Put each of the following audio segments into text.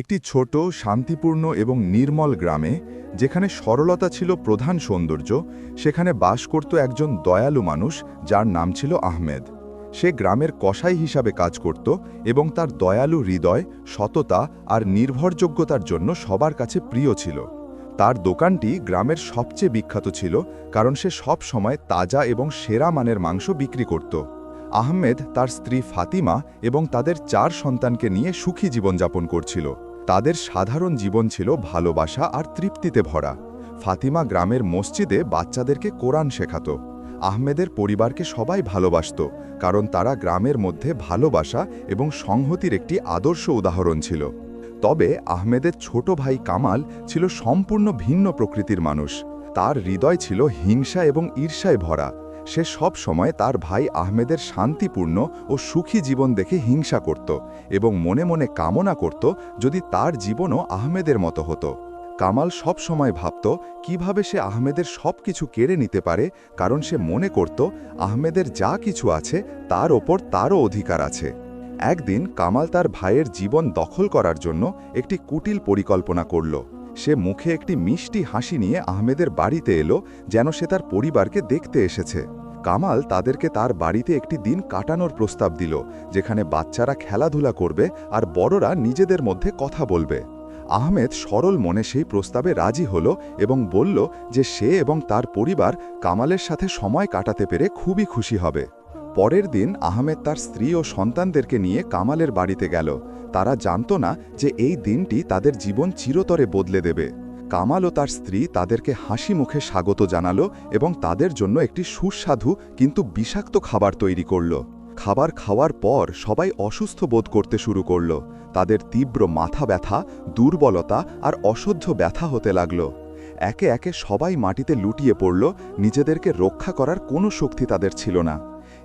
একটি ছোট, শান্তিপূর্ণ এবং নির্মল গ্রামে, যেখানে সরলতা ছিল প্রধান সৌন্দর্য, সেখানে বাস করত একজন দয়ালু মানুষ যার নাম ছিল আহমেদ। সে গ্রামের কসাই হিসাবে কাজ করত এবং তার দয়ালু হৃদয়, সততা আর নির্ভরযোগ্যতার জন্য সবার কাছে প্রিয় ছিল। তার দোকানটি গ্রামের সবচেয়ে বিখ্যাত ছিল কারণ সে সব সময় তাজা এবং সেরা মানের মাংস বিক্রি করত। আহমেদ তার স্ত্রী ফাতিমা এবং তাদের চার সন্তানকে নিয়ে সুখী জীবনযাপন করছিল। তাদের সাধারণ জীবন ছিল ভালোবাসা আর তৃপ্তিতে ভরা। ফাতিমা গ্রামের মসজিদে বাচ্চাদেরকে কোরআন শেখাত। আহমেদের পরিবারকে সবাই ভালোবাসত, কারণ তারা গ্রামের মধ্যে ভালোবাসা এবং সংহতির একটি আদর্শ উদাহরণ ছিল। তবে আহমেদের ছোট ভাই কামাল ছিল সম্পূর্ণ ভিন্ন প্রকৃতির মানুষ। তার হৃদয় ছিল হিংসা এবং ঈর্ষায় ভরা। সে সব সময় তার ভাই আহমেদের শান্তিপূর্ণ ও সুখী জীবন দেখে হিংসা করত এবং মনে মনে কামনা করত যদি তার জীবনও আহমেদের মতো হতো। কামাল সব সময় ভাবত, কীভাবে সে আহমেদের সব কিছু কেড়ে নিতে পারে, কারণ সে মনে করত, আহমেদের যা কিছু আছে তার ওপর তারও অধিকার আছে। একদিন কামাল তার ভাইয়ের জীবন দখল করার জন্য একটি কুটিল পরিকল্পনা করল। সে মুখে একটি মিষ্টি হাসি নিয়ে আহমেদের বাড়িতে এলো, যেন সে তার পরিবারকে দেখতে এসেছে। কামাল তাদেরকে তার বাড়িতে একটি দিন কাটানোর প্রস্তাব দিল, যেখানে বাচ্চারা খেলাধুলা করবে আর বড়রা নিজেদের মধ্যে কথা বলবে। আহমেদ সরল মনে সেই প্রস্তাবে রাজি হল এবং বলল যে সে এবং তার পরিবার কামালের সাথে সময় কাটাতে পেরে খুবই খুশি হবে। পরের দিন আহমেদ তার স্ত্রী ও সন্তানদেরকে নিয়ে কামালের বাড়িতে গেল। তারা জানত না যে এই দিনটি তাদের জীবন চিরতরে বদলে দেবে। কামাল ও তার স্ত্রী তাদেরকে হাসি মুখে স্বাগত জানালো এবং তাদের জন্য একটি সুস্বাদু কিন্তু বিষাক্ত খাবার তৈরি করল। খাবার খাওয়ার পর সবাই অসুস্থ বোধ করতে শুরু করল। তাদের তীব্র মাথা ব্যথা, দুর্বলতা আর অসহ্য ব্যথা হতে লাগল। একে একে সবাই মাটিতে লুটিয়ে পড়ল, নিজেদেরকে রক্ষা করার কোনো শক্তি তাদের ছিল না।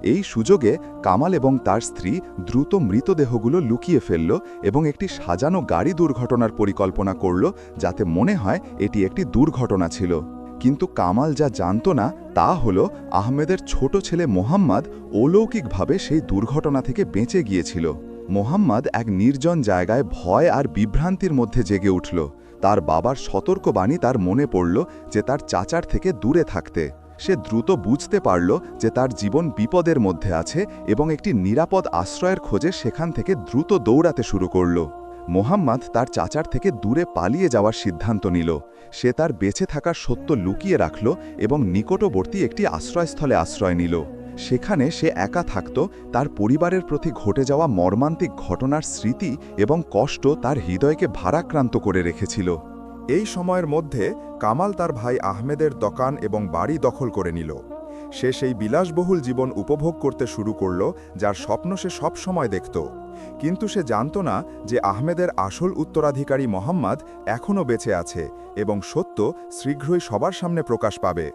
এই সুযোগে কামাল এবং তার স্ত্রী দ্রুত মৃতদেহগুলো লুকিয়ে ফেলল এবং একটি সাজানো গাড়ি দুর্ঘটনার পরিকল্পনা করল যাতে মনে হয় এটি একটি দুর্ঘটনা ছিল। কিন্তু কামাল যা জানত না তা হল আহমেদের ছোট ছেলে মোহাম্মদ অলৌকিকভাবে সেই দুর্ঘটনা থেকে বেঁচে গিয়েছিল। মোহাম্মদ এক নির্জন জায়গায় ভয় আর বিভ্রান্তির মধ্যে জেগে উঠল। তার বাবার সতর্কবাণী তার মনে পড়ল যে তার চাচার থেকে দূরে থাকতে। সে দ্রুত বুঝতে পারল যে তার জীবন বিপদের মধ্যে আছে এবং একটি নিরাপদ আশ্রয়ের খোঁজে সেখান থেকে দ্রুত দৌড়াতে শুরু করল। মোহাম্মদ তার চাচার থেকে দূরে পালিয়ে যাওয়ার সিদ্ধান্ত নিল। সে তার বেঁচে থাকার সত্য লুকিয়ে রাখল এবং নিকটবর্তী একটি আশ্রয়স্থলে আশ্রয় নিল। সেখানে সে একা থাকত, তার পরিবারের প্রতি ঘটে যাওয়া মর্মান্তিক ঘটনার স্মৃতি এবং কষ্ট তার হৃদয়কে ভারাক্রান্ত করে রেখেছিল। এই সময়ের মধ্যে কামাল তার ভাই আহমেদের দোকান এবং বাড়ি দখল করে নিল। সে সেই বিলাসবহুল জীবন উপভোগ করতে শুরু করল, যার স্বপ্ন সে সব সময় দেখত। কিন্তু সে জানত না যে আহমেদের আসল উত্তরাধিকারী মোহাম্মদ এখনও বেঁচে আছে এবং সত্য শীঘ্রই সবার সামনে প্রকাশ পাবে।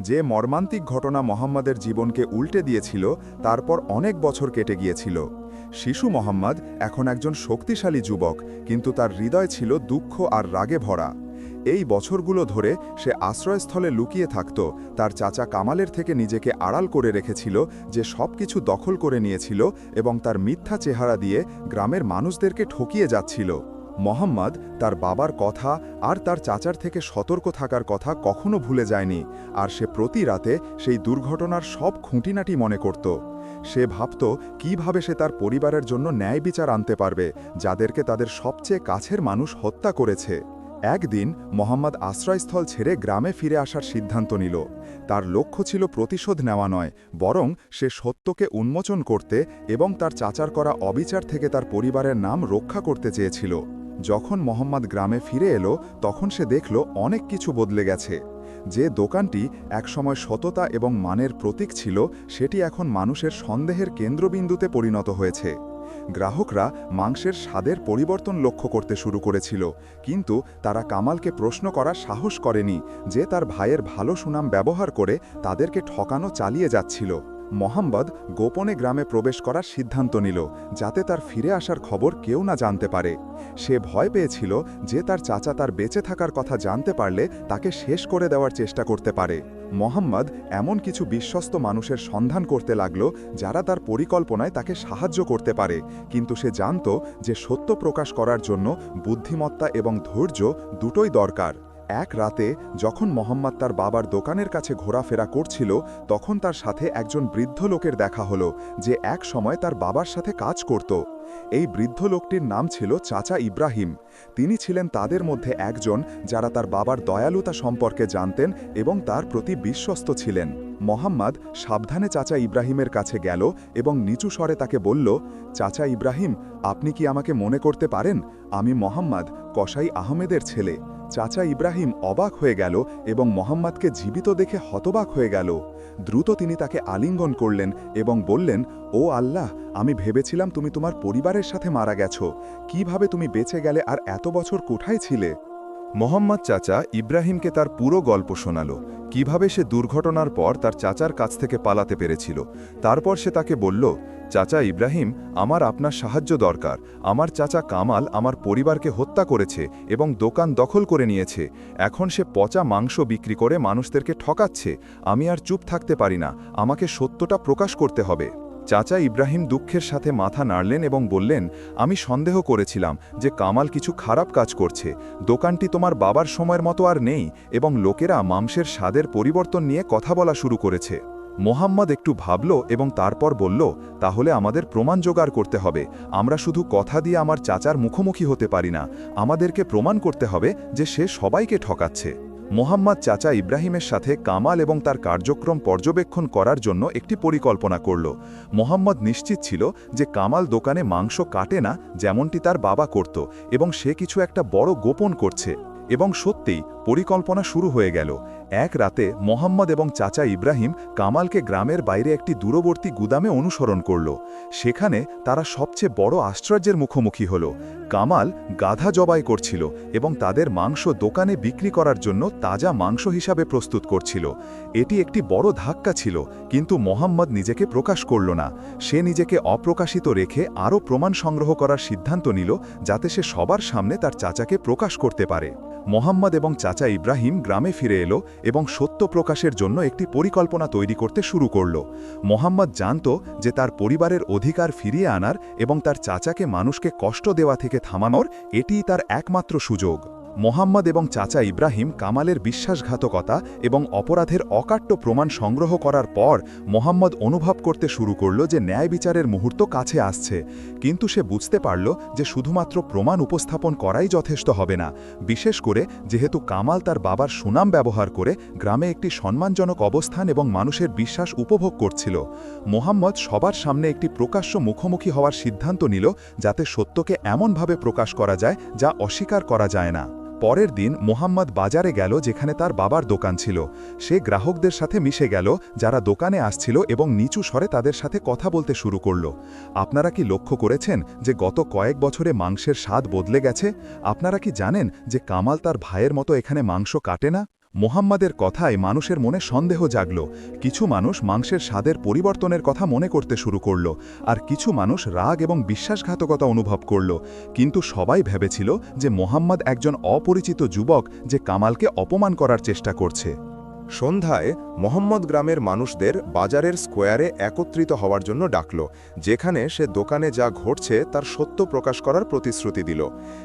যে মর্মান্তিক ঘটনা মোহাম্মদের জীবনকে উল্টে দিয়েছিল, তারপর অনেক বছর কেটে গিয়েছিল। শিশু মোহাম্মদ এখন একজন শক্তিশালী যুবক, কিন্তু তার হৃদয় ছিল দুঃখ আর রাগে ভরা। এই বছরগুলো ধরে সে আশ্রয়স্থলে লুকিয়ে থাকত, তার চাচা কামালের থেকে নিজেকে আড়াল করে রেখেছিল, যে সব কিছু দখল করে নিয়েছিল এবং তার মিথ্যা চেহারা দিয়ে গ্রামের মানুষদেরকে ঠকিয়ে যাচ্ছিল। মোহাম্মদ তার বাবার কথা আর তার চাচার থেকে সতর্ক থাকার কথা কখনো ভুলে যায়নি, আর সে প্রতি রাতে সেই দুর্ঘটনার সব খুঁটিনাটি মনে করত। সে ভাবত কীভাবে সে তার পরিবারের জন্য ন্যায় বিচার আনতে পারবে, যাদেরকে তাদের সবচেয়ে কাছের মানুষ হত্যা করেছে। একদিন মোহাম্মদ আশ্রয়স্থল ছেড়ে গ্রামে ফিরে আসার সিদ্ধান্ত নিল। তার লক্ষ্য ছিল প্রতিশোধ নেওয়া নয়, বরং সে সত্যকে উন্মোচন করতে এবং তার চাচার করা অবিচার থেকে তার পরিবারের নাম রক্ষা করতে চেয়েছিল। যখন মোহাম্মদ গ্রামে ফিরে এলো, তখন সে দেখল অনেক কিছু বদলে গেছে। যে দোকানটি একসময় সততা এবং মানের প্রতীক ছিল, সেটি এখন মানুষের সন্দেহের কেন্দ্রবিন্দুতে পরিণত হয়েছে। গ্রাহকরা মাংসের স্বাদের পরিবর্তন লক্ষ্য করতে শুরু করেছিল, কিন্তু তারা কামালকে প্রশ্ন করা সাহস করেনি যে তার ভাইয়ের ভালো সুনাম ব্যবহার করে তাদেরকে ঠকানো চালিয়ে যাচ্ছিল। মোহাম্মদ গোপনে গ্রামে প্রবেশ করার সিদ্ধান্ত নিল, যাতে তার ফিরে আসার খবর কেউ না জানতে পারে। সে ভয় পেয়েছিল যে তার চাচা তার বেঁচে থাকার কথা জানতে পারলে তাকে শেষ করে দেওয়ার চেষ্টা করতে পারে। মোহাম্মদ এমন কিছু বিশ্বস্ত মানুষের সন্ধান করতে লাগল, যারা তার পরিকল্পনায় তাকে সাহায্য করতে পারে। কিন্তু সে জানত যে সত্য প্রকাশ করার জন্য বুদ্ধিমত্তা এবং ধৈর্য দুটোই দরকার। এক রাতে যখন মোহাম্মদ তার বাবার দোকানের কাছে ঘোরাফেরা করছিল, তখন তার সাথে একজন বৃদ্ধ লোকের দেখা হলো, যে এক সময় তার বাবার সাথে কাজ করত। এই বৃদ্ধ লোকটির নাম ছিল চাচা ইব্রাহিম। তিনি ছিলেন তাদের মধ্যে একজন যারা তার বাবার দয়ালুতা সম্পর্কে জানতেন এবং তার প্রতি বিশ্বস্ত ছিলেন। মোহাম্মদ সাবধানে চাচা ইব্রাহিমের কাছে গেল এবং নিচু স্বরে তাকে বলল, চাচা ইব্রাহিম, আপনি কি আমাকে মনে করতে পারেন? আমি মোহাম্মদ কসাই আহমেদের ছেলে। চাচা ইব্রাহিম অবাক হয়ে গেল এবং মোহাম্মদকে জীবিত দেখে হতবাক হয়ে গেল। দ্রুত তিনি তাকে আলিঙ্গন করলেন এবং বললেন, ও আল্লাহ, আমি ভেবেছিলাম তুমি তোমার পরিবারের সাথে মারা গেছো। কীভাবে তুমি বেঁচে গেলে আর এত বছর কোথায় ছিলে? মোহাম্মদ চাচা ইব্রাহিমকে তার পুরো গল্প শোনাল। কীভাবে সে দুর্ঘটনার পর তার চাচার কাছ থেকে পালাতে পেরেছিল। তারপর সে তাকে বলল চাচা ইব্রাহিম, আমার আপনার সাহায্য দরকার। আমার চাচা কামাল আমার পরিবারকে হত্যা করেছে এবং দোকান দখল করে নিয়েছে। এখন সে পচা মাংস বিক্রি করে মানুষদেরকে ঠকাচ্ছে। আমি আর চুপ থাকতে পারি না। আমাকে সত্যটা প্রকাশ করতে হবে। চাচা ইব্রাহিম দুঃখের সাথে মাথা নাড়লেন এবং বললেন, আমি সন্দেহ করেছিলাম যে কামাল কিছু খারাপ কাজ করছে। দোকানটি তোমার বাবার সময়ের মতো আর নেই এবং লোকেরা মাংসের স্বাদের পরিবর্তন নিয়ে কথা বলা শুরু করেছে। মোহাম্মদ একটু ভাবল এবং তারপর বলল, তাহলে আমাদের প্রমাণ জোগাড় করতে হবে। আমরা শুধু কথা দিয়ে আমার চাচার মুখোমুখি হতে পারি না। আমাদেরকে প্রমাণ করতে হবে যে সে সবাইকে ঠকাচ্ছে। মোহাম্মদ চাচা ইব্রাহিমের সাথে কামাল এবং তার কার্যক্রম পর্যবেক্ষণ করার জন্য একটি পরিকল্পনা করল। মোহাম্মদ নিশ্চিত ছিল যে কামাল দোকানে মাংস কাটে না, যেমনটি তার বাবা করত, এবং সে কিছু একটা বড় গোপন করছে। এবং সত্যিই পরিকল্পনা শুরু হয়ে গেল। এক রাতে মোহাম্মদ এবং চাচা ইব্রাহিম কামালকে গ্রামের বাইরে একটি দূরবর্তী গুদামে অনুসরণ করল। সেখানে তারা সবচেয়ে বড় আশ্চর্যের মুখোমুখি হল। কামাল গাধা জবাই করছিল এবং তাদের মাংস দোকানে বিক্রি করার জন্য তাজা মাংস হিসাবে প্রস্তুত করছিল। এটি একটি বড় ধাক্কা ছিল, কিন্তু মোহাম্মদ নিজেকে প্রকাশ করল না। সে নিজেকে অপ্রকাশিত রেখে আরও প্রমাণ সংগ্রহ করার সিদ্ধান্ত নিল, যাতে সে সবার সামনে তার চাচাকে প্রকাশ করতে পারে। মোহাম্মদ এবং চাচা ইব্রাহিম গ্রামে ফিরে এলো এবং সত্য প্রকাশের জন্য একটি পরিকল্পনা তৈরি করতে শুরু করল। মোহাম্মদ জানত যে তার পরিবারের অধিকার ফিরিয়ে আনার এবং তার চাচাকে মানুষকে কষ্ট দেওয়া থেকে থামানোর এটিই তার একমাত্র সুযোগ। মোহাম্মদ এবং চাচা ইব্রাহিম কামালের বিশ্বাসঘাতকতা এবং অপরাধের অকাট্য প্রমাণ সংগ্রহ করার পর মোহাম্মদ অনুভব করতে শুরু করল যে ন্যায় বিচারের মুহূর্ত কাছে আসছে। কিন্তু সে বুঝতে পারল যে শুধুমাত্র প্রমাণ উপস্থাপন করাই যথেষ্ট হবে না। বিশেষ করে যেহেতু কামাল তার বাবার সুনাম ব্যবহার করে গ্রামে একটি সম্মানজনক অবস্থান এবং মানুষের বিশ্বাস উপভোগ করছিল। মোহাম্মদ সবার সামনে একটি প্রকাশ্য মুখোমুখি হওয়ার সিদ্ধান্ত নিল যাতে সত্যকে এমনভাবে প্রকাশ করা যায় যা অস্বীকার করা যায় না। পরের দিন মোহাম্মদ বাজারে গেল যেখানে তার বাবার দোকান ছিল। সে গ্রাহকদের সাথে মিশে গেল, যারা দোকানে আসছিল এবং নিচু স্বরে তাদের সাথে কথা বলতে শুরু করল। আপনারা কি লক্ষ্য করেছেন যে গত কয়েক বছরে মাংসের স্বাদ বদলে গেছে? আপনারা কি জানেন যে কামাল তার ভাইয়ের মতো এখানে মাংস কাটে না? মোহাম্মদের কথায় মানুষের মনে সন্দেহ জাগল। কিছু মানুষ মাংসের স্বাদের পরিবর্তনের কথা মনে করতে শুরু করল, আর কিছু মানুষ রাগ এবং বিশ্বাসঘাতকতা অনুভব করল। কিন্তু সবাই ভেবেছিল যে মোহাম্মদ একজন অপরিচিত যুবক যে কামালকে অপমান করার চেষ্টা করছে। সন্ধ্যায় মোহাম্মদ গ্রামের মানুষদের বাজারের স্কোয়ারে একত্রিত হওয়ার জন্য ডাকল, যেখানে সে দোকানে যা ঘটছে তার সত্য প্রকাশ করার প্রতিশ্রুতি দিল।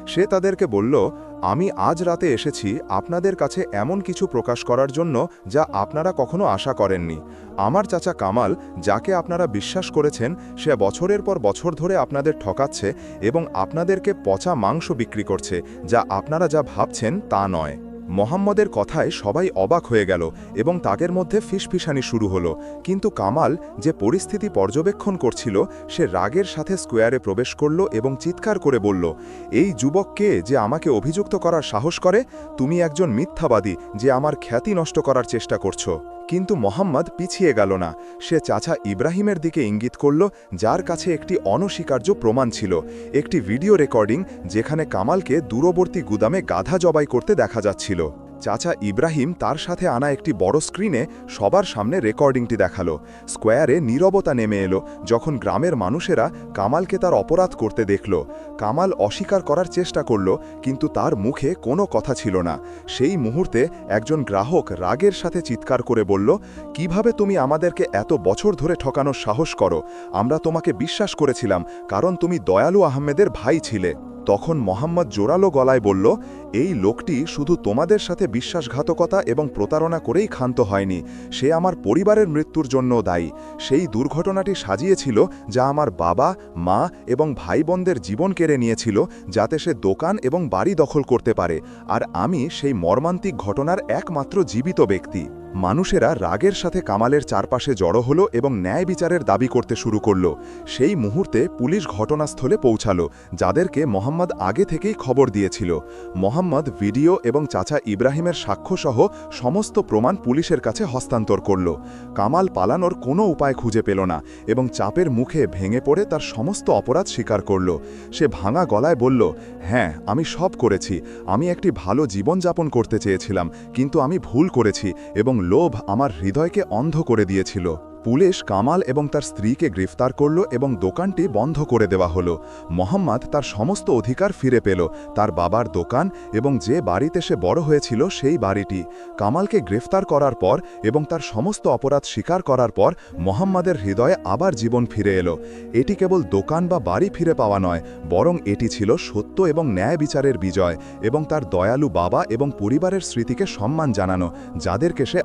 সে তাদেরকে বলল, আমি আজ রাতে এসেছি আপনাদের কাছে এমন কিছু প্রকাশ করার জন্য যা আপনারা কখনো আশা করেননি। আমার চাচা কামাল, যাকে আপনারা বিশ্বাস করেছেন, সে বছরের পর বছর ধরে আপনাদের ঠকাচ্ছে এবং আপনাদেরকে পচা মাংস বিক্রি করছে, যা আপনারা যা ভাবছেন তা নয়। মোহাম্মদের কথায় সবাই অবাক হয়ে গেল এবং তাদের মধ্যে ফিসফিসানি শুরু হলো। কিন্তু কামাল যে পরিস্থিতি পর্যবেক্ষণ করছিল, সে রাগের সাথে স্কোয়ারে প্রবেশ করল এবং চিৎকার করে বলল, এই যুবক কে যে আমাকে অভিযুক্ত করার সাহস করে? তুমি একজন মিথ্যাবাদী যে আমার খ্যাতি নষ্ট করার চেষ্টা করছ। কিন্তু মোহাম্মদ পিছিয়ে গেল না। সে চাচা ইব্রাহিমের দিকে ইঙ্গিত করল, যার কাছে একটি অনস্বীকার্য প্রমাণ ছিল। একটি ভিডিও রেকর্ডিং যেখানে কামালকে দূরবর্তী গুদামে গাধা জবাই করতে দেখা যাচ্ছিল। চাচা ইব্রাহিম তার সাথে আনা একটি বড় স্ক্রিনে সবার সামনে রেকর্ডিংটি দেখাল। স্কোয়ারে নীরবতা নেমে এলো, যখন গ্রামের মানুষেরা কামালকে তার অপরাধ করতে দেখল। কামাল অস্বীকার করার চেষ্টা করল, কিন্তু তার মুখে কোনো কথা ছিল না। সেই মুহূর্তে একজন গ্রাহক রাগের সাথে চিৎকার করে বলল, কীভাবে তুমি আমাদেরকে এত বছর ধরে ঠকানোর সাহস করো? আমরা তোমাকে বিশ্বাস করেছিলাম, কারণ তুমি দয়ালু আহমেদের ভাই ছিলে। তখন মোহাম্মদ জোরালো গলায় বলল, এই লোকটি শুধু তোমাদের সাথে বিশ্বাসঘাতকতা এবং প্রতারণা করেই ক্ষান্ত হয়নি। সে আমার পরিবারের মৃত্যুর জন্য দায়ী। সেই দুর্ঘটনাটি সাজিয়েছিল যা আমার বাবা, মা এবং ভাই বোনদের জীবন কেড়ে নিয়েছিল, যাতে সে দোকান এবং বাড়ি দখল করতে পারে। আর আমি সেই মর্মান্তিক ঘটনার একমাত্র জীবিত ব্যক্তি। মানুষেরা রাগের সাথে কামালের চারপাশে জড়ো হলো এবং ন্যায় বিচারের দাবি করতে শুরু করল। সেই মুহূর্তে পুলিশ ঘটনাস্থলে পৌঁছালো, যাদেরকে মোহাম্মদ আগে থেকেই খবর দিয়েছিল। মোহাম্মদ ভিডিও এবং চাচা ইব্রাহিমের সাক্ষ্যসহ সমস্ত প্রমাণ পুলিশের কাছে হস্তান্তর করল। কামাল পালানোর কোনো উপায় খুঁজে পেল না এবং চাপের মুখে ভেঙে পড়ে তার সমস্ত অপরাধ স্বীকার করল। সে ভাঙা গলায় বলল হ্যাঁ আমি সব করেছি। আমি একটি ভালো জীবনযাপন করতে চেয়েছিলাম, কিন্তু আমি ভুল করেছি এবং লোভ আমার হৃদয়কে অন্ধ করে দিয়েছিল। পুলিশ কামাল এবং তার স্ত্রীকে গ্রেফতার করল এবং দোকানটি বন্ধ করে দেওয়া হলো। মোহাম্মদ তার সমস্ত অধিকার ফিরে পেল। তার বাবার দোকান এবং যে বাড়িতে সে বড় হয়েছিল সেই বাড়িটি। কামালকে গ্রেফতার করার পর এবং তার সমস্ত অপরাধ স্বীকার করার পর মোহাম্মদের হৃদয়ে আবার জীবন ফিরে এলো। এটি কেবল দোকান বা বাড়ি ফিরে পাওয়া নয়, বরং এটি ছিল সত্য এবং ন্যায় বিচারের বিজয় এবং তার দয়ালু বাবা এবং পরিবারের স্মৃতিকে সম্মান জানানো, যাদেরকে সে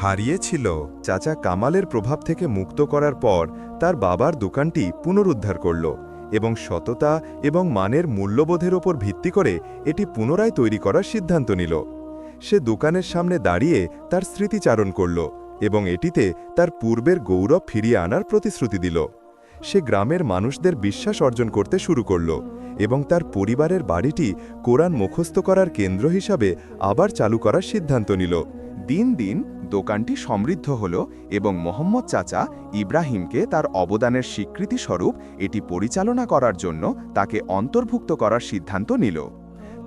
হারিয়েছিল। চাচা কামালের প্রভাব থেকে মুক্ত করার পর তার বাবার দোকানটি পুনরুদ্ধার করল এবং সততা এবং মানের মূল্যবোধের ওপর ভিত্তি করে এটি পুনরায় তৈরি করার সিদ্ধান্ত নিল। সে দোকানের সামনে দাঁড়িয়ে তার স্মৃতিচারণ করল এবং এটিতে তার পূর্বের গৌরব ফিরিয়ে আনার প্রতিশ্রুতি দিল। সে গ্রামের মানুষদের বিশ্বাস অর্জন করতে শুরু করল এবং তার পরিবারের বাড়িটি কোরআন মুখস্থ করার কেন্দ্র হিসাবে আবার চালু করার সিদ্ধান্ত নিল। দিন দিন দোকানটি সমৃদ্ধ হল এবং মোহাম্মদ চাচা ইব্রাহিমকে তার অবদানের স্বীকৃতি স্বরূপ এটি পরিচালনা করার জন্য তাকে অন্তর্ভুক্ত করার সিদ্ধান্ত নিল।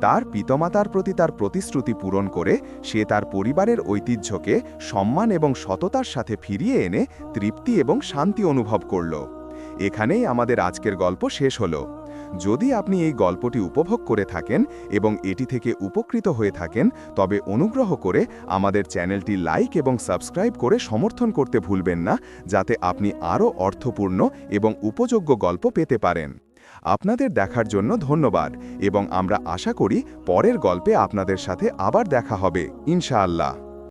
তার পিতামাতার প্রতি তার প্রতিশ্রুতি পূরণ করে সে তার পরিবারের ঐতিহ্যকে সম্মান এবং সততার সাথে ফিরিয়ে এনে তৃপ্তি এবং শান্তি অনুভব করল। এখানেই আমাদের আজকের গল্প শেষ হলো। যদি আপনি এই গল্পটি উপভোগ করে থাকেন এবং এটি থেকে উপকৃত হয়ে থাকেন, তবে অনুগ্রহ করে আমাদের চ্যানেলটি লাইক এবং সাবস্ক্রাইব করে সমর্থন করতে ভুলবেন না, যাতে আপনি আরও অর্থপূর্ণ এবং উপযোগ্য গল্প পেতে পারেন। আপনাদের দেখার জন্য ধন্যবাদ এবং আমরা আশা করি পরের গল্পে আপনাদের সাথে আবার দেখা হবে। ইনশাআল্লাহ।